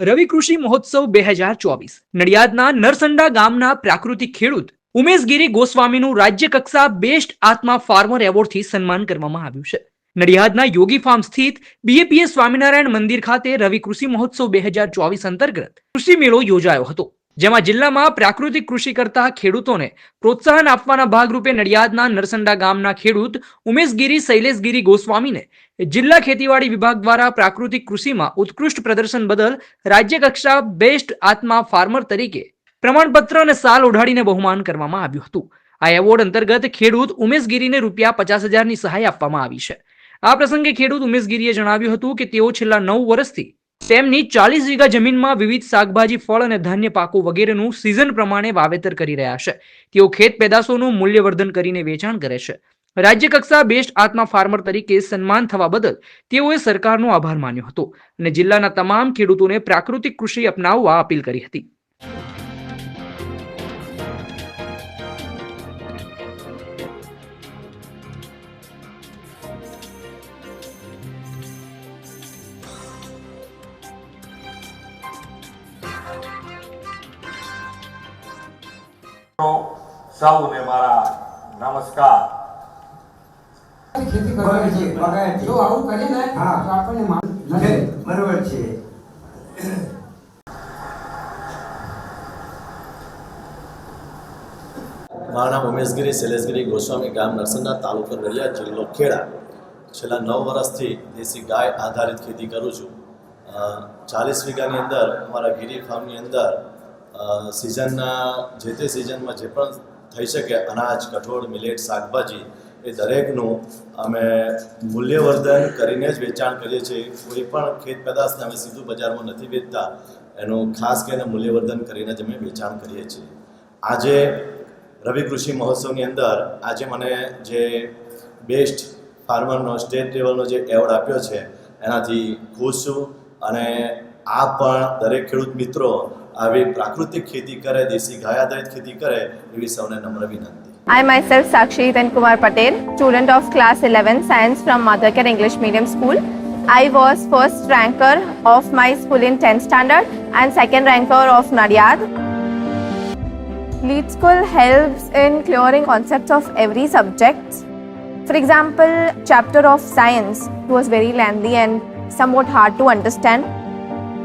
રવિ કૃષિ મહોત્સવ બે હજાર ચોવીસ. નડિયાદના નરસંડા ગામના પ્રાકૃતિક ખેડૂત ઉમેશગીરી ગોસ્વામીનું રાજ્ય કક્ષા બેસ્ટ આત્મા ફાર્મર એવોર્ડથી સન્માન કરવામાં આવ્યું છે. નડિયાદના યોગી ફાર્મ સ્થિત બીએપીએસ સ્વામિનારાયણ મંદિર ખાતે રવિ કૃષિ મહોત્સવ બે હજાર ચોવીસ અંતર્ગત કૃષિ મેળો યોજાયો હતો. જેમાં જિલ્લામાં પ્રાકૃતિક કૃષિ કરતા ખેડૂતોને પ્રોત્સાહન આપવાના ભાગરૂપે નડિયાદના નરસંડા ગામના ખેડૂત ઉમેશગીરી શૈલેષગીરી ગોસ્વામીને જિલ્લા ખેતીવાડી વિભાગ દ્વારા પ્રાકૃતિક કૃષિમાં ઉત્કૃષ્ટ પ્રદર્શન બદલ રાજ્યકક્ષા બેસ્ટ આત્મા ફાર્મર તરીકે પ્રમાણપત્ર અને સાલ ઓઢાડીને બહુમાન કરવામાં આવ્યું હતું. આ એવોર્ડ અંતર્ગત ખેડૂત ઉમેશગીરીને રૂપિયા પચાસ હજારની સહાય આપવામાં આવી છે. આ પ્રસંગે ખેડૂત ઉમેશગીરીએ જણાવ્યું હતું કે તેઓ છેલ્લા નવ વર્ષથી તેમની ચાલીસ વીઘા જમીનમાં વિવિધ શાકભાજી, ફળ અને ધાન્ય પાકો વગેરેનું સિઝન પ્રમાણે વાવેતર કરી રહ્યા છે. તેઓ ખેત પેદાશોનું મૂલ્યવર્ધન કરીને વેચાણ કરે છે. રાજ્ય કક્ષા બેસ્ટ આત્મા ફાર્મર તરીકે સન્માન થવા બદલ તેઓએ સરકારનો આભાર માન્યો હતો અને જિલ્લાના તમામ ખેડૂતોને પ્રાકૃતિક કૃષિ અપનાવવા અપીલ કરી હતી. સૌને મારા નમસ્કાર. ખેતી કરવાની છે, છે. જો આવું કરીએ ને હા. તો આપણને માન નથી. બરોબર છે. મારું નામ ઉમેશગીરી શૈલેષગીરી ગોસ્વામી ગામ નરસંડા તાલુકો નડિયાદ જિલ્લો ખેડા. છેલ્લા નવ વર્ષથી દેશી ગાય આધારિત ખેતી કરું છું. ચાલીસ વીઘાની અંદર અમારા ગીરી ફાર્મની અંદર સિઝનના જે તે સિઝનમાં જે પણ થઈ શકે અનાજ, કઠોળ મિલેટ શાકભાજી એ દરેકનું અમે મૂલ્યવર્ધન કરીને જ વેચાણ કરીએ છીએ. કોઈ પણ ખેત પેદાશને અમે સીધું બજારમાં નથી વેચતા. એનું ખાસ કરીને મૂલ્યવર્ધન કરીને જ અમે વેચાણ કરીએ છીએ. આજે રવિ કૃષિ મહોત્સવની અંદર આજે મને જે બેસ્ટ ફાર્મરનો સ્ટેટ લેવલનો જે એવોર્ડ આપ્યો છે, એનાથી ખુશ છું. અને આ પણ દરેક ખેડૂત મિત્રો આવી પ્રાકૃતિક ખેતી કરે દેશી ગાય આધારિત ખેતી કરે એવી સૌને નમ્ર વિનંતી I myself Sakshi Kumar Patel, student of class 11 science from Mothercare English Medium School. I was first ranker of my school in 10th standard and second ranker of Nadiad. Lead School helps in clearing concepts of every subject. For example, chapter of science was very lengthy and somewhat hard to understand.